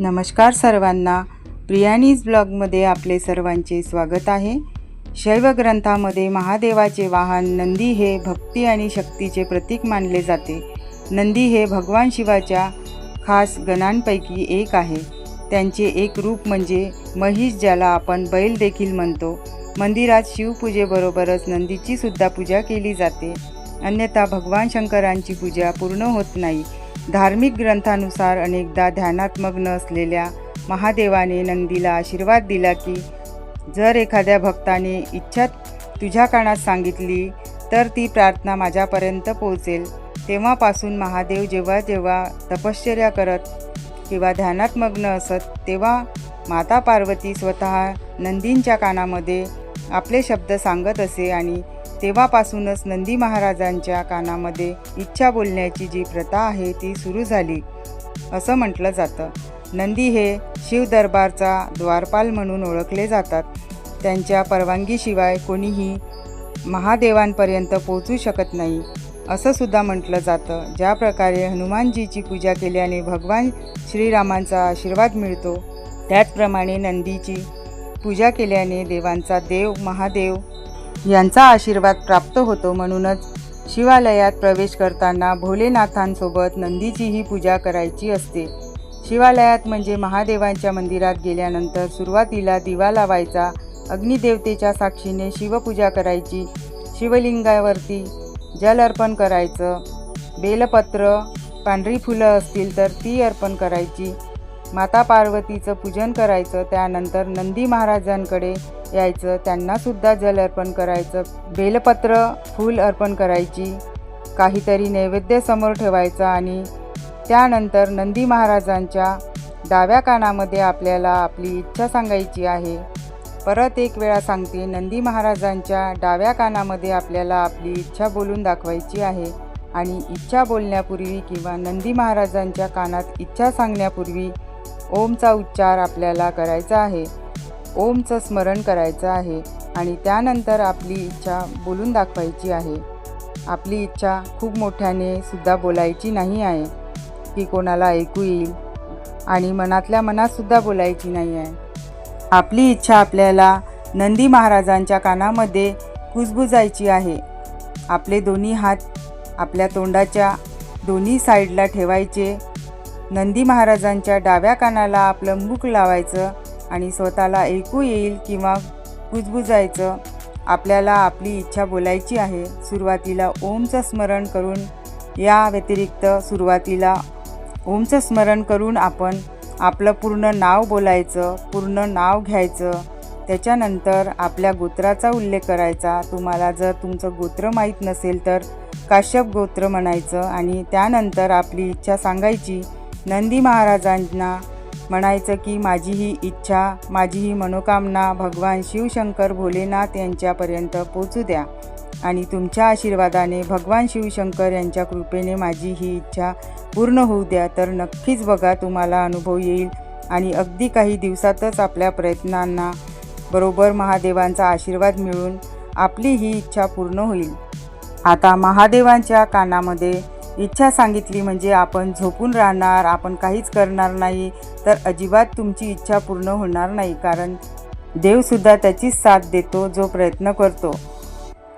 नमस्कार सर्वांना. प्रियानीज ब्लॉगमध्ये आपले सर्वांचे स्वागत आहे. शैव ग्रंथामध्ये महादेवाचे वाहन नंदी हे भक्ती आणि शक्तीचे प्रतीक मानले जाते. नंदी हे भगवान शिवाच्या खास गणांपैकी एक आहे. त्यांचे एक रूप म्हणजे महिष ज्याला आपण बैल देखील म्हणतो. मंदिरात शिवपूजेबरोबरच नंदीची सुद्धा पूजा केली जाते. अन्यथा भगवान शंकरांची पूजा पूर्ण होत नाही. धार्मिक ग्रंथानुसार अनेकदा ध्यानात मग्न असलेल्या महादेवाने नंदीला आशीर्वाद दिला की जर एखाद्या भक्ताने इच्छा तुझ्या कानात सांगितली तर ती प्रार्थना माझ्यापर्यंत पोहोचेल. तेव्हापासून महादेव जेव्हा जेव्हा तपश्चर्या करत किंवा ध्यानात मग्न असत तेव्हा माता पार्वती स्वतः नंदींच्या कानामध्ये आपले शब्द सांगत असे आणि तेव्हापासूनच नंदी महाराजांच्या कानामध्ये इच्छा बोलण्याची जी प्रथा आहे ती सुरू झाली. असं म्हटलं जातं. नंदी हे शिवदरबारचा द्वारपाल म्हणून ओळखले जातात. त्यांच्या परवानगीशिवाय कोणीही महादेवांपर्यंत पोहोचू शकत नाही. असं सुद्धा म्हटलं जातं. ज्या प्रकारे हनुमानजीची पूजा केल्याने भगवान श्रीरामांचा आशीर्वाद मिळतो त्याचप्रमाणे नंदीची पूजा केल्याने देवांचा देव महादेव यांचा आशीर्वाद प्राप्त होतो म्हणूनच शिवालयात प्रवेश करताना भोलेनाथांसोबत नंदीचीही पूजा करायची असते. शिवालयात म्हणजे महादेवांच्या मंदिरात गेल्यानंतर सुरुवातीला दिवा लावायचा अग्निदेवतेच्या साक्षीने शिवपूजा करायची शिवलिंगावरती जल अर्पण करायचं बेलपत्र पांढरी फुलं असतील तर ती अर्पण करायची माता पार्वतीचं पूजन करायचं त्यानंतर नंदी महाराजांकडे यायचं त्यांनासुद्धा जल अर्पण करायचं बेलपत्र फूल अर्पण करायची काहीतरी नैवेद्य समोर ठेवायचं आणि त्यानंतर नंदी महाराजांच्या डाव्या कानामध्ये आपल्याला आपली इच्छा सांगायची आहे. परत एक वेळा सांगते नंदी महाराजांच्या डाव्या कानामध्ये आपल्याला आपली इच्छा बोलून दाखवायची आहे आणि इच्छा बोलण्यापूर्वी किंवा नंदी महाराजांच्या कानात इच्छा सांगण्यापूर्वी ओमचा उच्चार आपल्याला करायचा आहे. ओमचं स्मरण करायचं आहे आणि त्यानंतर आपली इच्छा बोलून दाखवायची आहे. आपली इच्छा खूप मोठ्याने सुद्धा बोलायची नाही आहे. की कोणाला ऐकू येईल आणि मनातल्या मनातसुद्धा बोलायची नाही आहे. आपली इच्छा आपल्याला नंदी महाराजांच्या कानामध्ये कुजबुजायची आहे. आपले दोन्ही हात आपल्या तोंडाच्या दोन्ही साईडला ठेवायचे नंदी महाराजांच्या डाव्या कानाला आपलं मुख लावायचं आणि स्वतःला ऐकू येईल किंवा कुजबुजायचं आपल्याला आपली इच्छा बोलायची आहे. सुरुवातीला ओमचं स्मरण करून या व्यतिरिक्त सुरुवातीला ओमचं स्मरण करून आपण आपलं पूर्ण नाव बोलायचं पूर्ण नाव घ्यायचं. त्याच्यानंतर आपल्या गोत्राचा उल्लेख करायचा. तुम्हाला जर तुमचं गोत्र माहीत नसेल तर काश्यप गोत्र म्हणायचं आणि त्यानंतर आपली इच्छा सांगायची नंदी महाराजांना म्हणायचं की माझी ही इच्छा माझी ही मनोकामना भगवान शिवशंकर भोलेनाथ यांच्यापर्यंत पोचू द्या आणि तुमच्या आशीर्वादाने भगवान शिवशंकर यांच्या कृपेने माझी ही इच्छा पूर्ण होऊ द्या. तर नक्कीच बघा तुम्हाला अनुभव येईल आणि अगदी काही दिवसातच आपल्या प्रयत्नांना बरोबर महादेवांचा आशीर्वाद मिळून आपली ही इच्छा पूर्ण होईल. आता महादेवांच्या कानामध्ये इच्छा सांगितली म्हणजे आपण झोपून राहणार आपण काहीच करणार नाही तर अजिबात तुमची इच्छा पूर्ण होणार नाही कारण देवसुद्धा त्याचीच साथ देतो जो प्रयत्न करतो.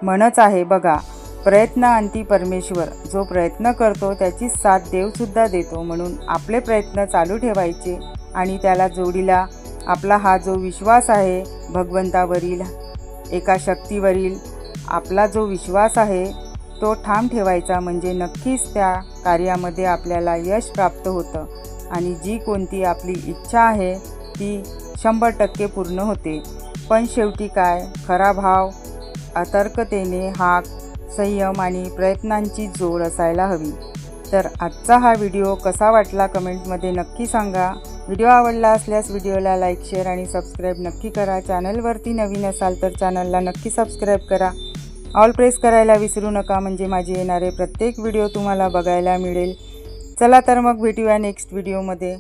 म्हणच आहे बघा प्रयत्न अंती परमेश्वर जो प्रयत्न करतो त्याचीच साथ देवसुद्धा देतो म्हणून आपले प्रयत्न चालू ठेवायचे आणि त्याला जोडीला आपला हा जो विश्वास आहे भगवंतावरील एका शक्तीवरील आपला जो विश्वास आहे तो ठाम ठेवायचा म्हणजे नक्कीच त्या कार्यामध्ये आपल्याला यश प्राप्त होतं. आणि जी कोणती आपली इच्छा आहे ती शंभर टक्के पूर्ण होते. पण शेवटी काय? खरा भाव अतर्कतेने हाक संयम आणि प्रयत्नांची जोड असायला हवी. तर आजचा हा व्हिडिओ कसा वाटला कमेंटमध्ये नक्की सांगा. व्हिडिओ आवडला असल्यास व्हिडिओला लाईक शेअर आणि सबस्क्राईब नक्की करा. चॅनलवरती नवीन असाल तर चॅनलला नक्की सबस्क्राईब करा. ऑल प्रेस करायला विसरू नका म्हणजे माझे येणारे प्रत्येक व्हिडिओ तुम्हाला बघायला मिळेल. चला तर मग भेटूया नेक्स्ट व्हिडिओमध्ये